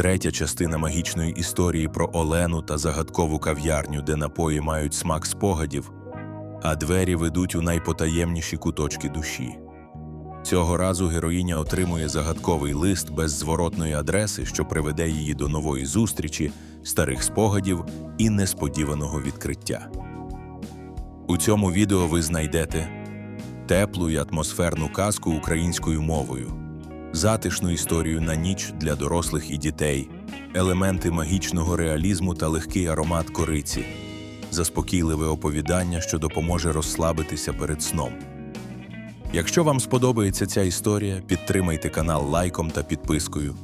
третя частина магічної історії про Олену та загадкову кав'ярню, де напої мають смак спогадів, а двері ведуть у найпотаємніші куточки душі. Цього разу героїня отримує загадковий лист без зворотної адреси, що приведе її до нової зустрічі, старих спогадів і несподіваного відкриття. У цьому відео ви знайдете теплу і атмосферну казку українською мовою, затишну історію на ніч для дорослих і дітей, елементи магічного реалізму та легкий аромат кориці, заспокійливе оповідання, що допоможе розслабитися перед сном. Якщо вам сподобається ця історія, підтримайте канал лайком та підпискою.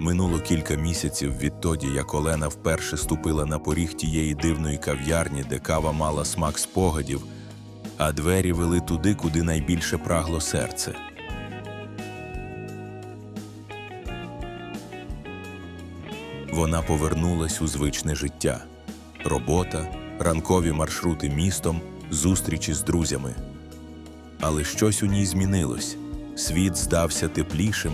Минуло кілька місяців відтоді, як Олена вперше ступила на поріг тієї дивної кав'ярні, де кава мала смак спогадів, а двері вели туди, куди найбільше прагло серце. Вона повернулась у звичне життя: робота, ранкові маршрути містом, зустрічі з друзями. Але щось у ній змінилось. Світ здався теплішим,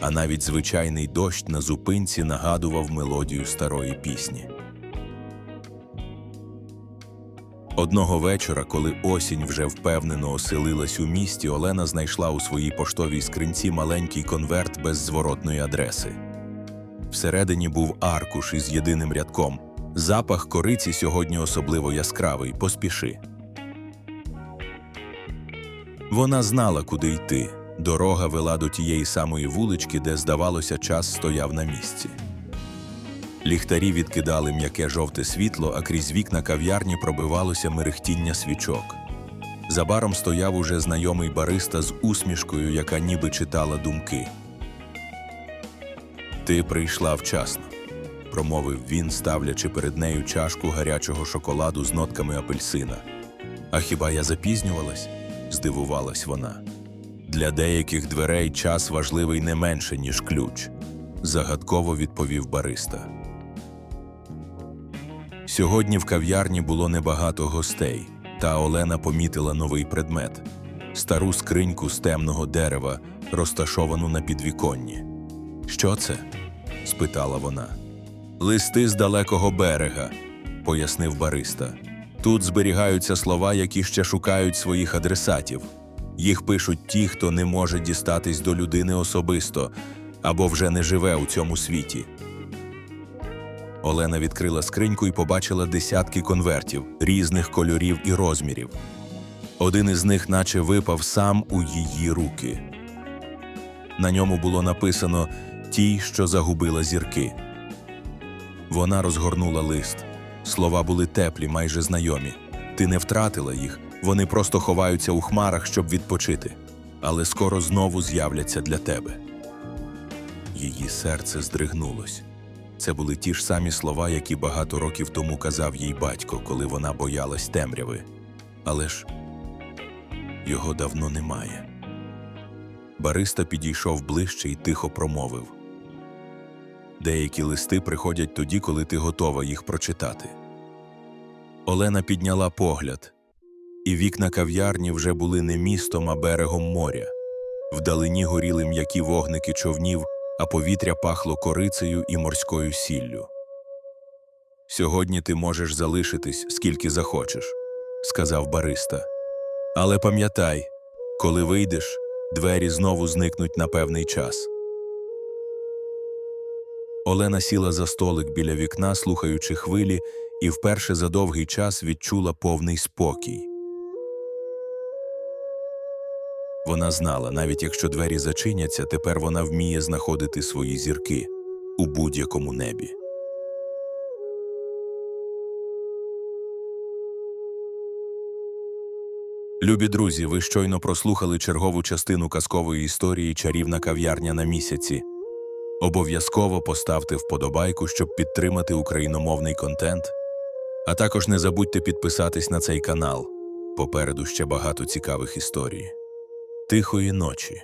а навіть звичайний дощ на зупинці нагадував мелодію старої пісні. Одного вечора, коли осінь вже впевнено оселилась у місті, Олена знайшла у своїй поштовій скринці маленький конверт без зворотної адреси. Всередині був аркуш із єдиним рядком. Запах кориці сьогодні особливо яскравий. Поспіши. Вона знала, куди йти. Дорога вела до тієї самої вулички, де, здавалося, час стояв на місці. Ліхтарі відкидали м'яке жовте світло, а крізь вікна кав'ярні пробивалося мерехтіння свічок. Забаром стояв уже знайомий бариста з усмішкою, яка ніби читала думки. Ти прийшла вчасно, промовив він, ставлячи перед нею чашку гарячого шоколаду з нотками апельсина. А хіба я запізнювалась? здивувалась вона. Для деяких дверей час важливий не менше, ніж ключ, загадково відповів бариста. Сьогодні в кав'ярні було небагато гостей, та Олена помітила новий предмет стару скриньку з темного дерева, розташовану на підвіконні. Що це? спитала вона. Листи з далекого берега, пояснив бариста. Тут зберігаються слова, які ще шукають своїх адресатів. Їх пишуть ті, хто не може дістатись до людини особисто або вже не живе у цьому світі. Олена відкрила скриньку і побачила десятки конвертів різних кольорів і розмірів. Один із них, наче випав сам у її руки. На ньому було написано Ті, що загубила зірки. Вона розгорнула лист. Слова були теплі, майже знайомі. Ти не втратила їх, вони просто ховаються у хмарах, щоб відпочити, але скоро знову з'являться для тебе. Її серце здригнулось. Це були ті ж самі слова, які багато років тому казав їй батько, коли вона боялась темряви. Але ж його давно немає. Бариста підійшов ближче і тихо промовив. Деякі листи приходять тоді, коли ти готова їх прочитати. Олена підняла погляд, і вікна кав'ярні вже були не містом, а берегом моря. Вдалині горіли м'які вогники човнів, а повітря пахло корицею і морською сіллю. Сьогодні ти можеш залишитись скільки захочеш, сказав бариста. Але пам'ятай, коли вийдеш, двері знову зникнуть на певний час. Олена сіла за столик біля вікна, слухаючи хвилі, і вперше за довгий час відчула повний спокій. Вона знала, навіть якщо двері зачиняться, тепер вона вміє знаходити свої зірки у будь-якому небі. Любі друзі, ви щойно прослухали чергову частину казкової історії Чарівна кав'ярня на місяці. Обов'язково поставте вподобайку, щоб підтримати україномовний контент. А також не забудьте підписатись на цей канал. Попереду ще багато цікавих історій. Тихої ночі.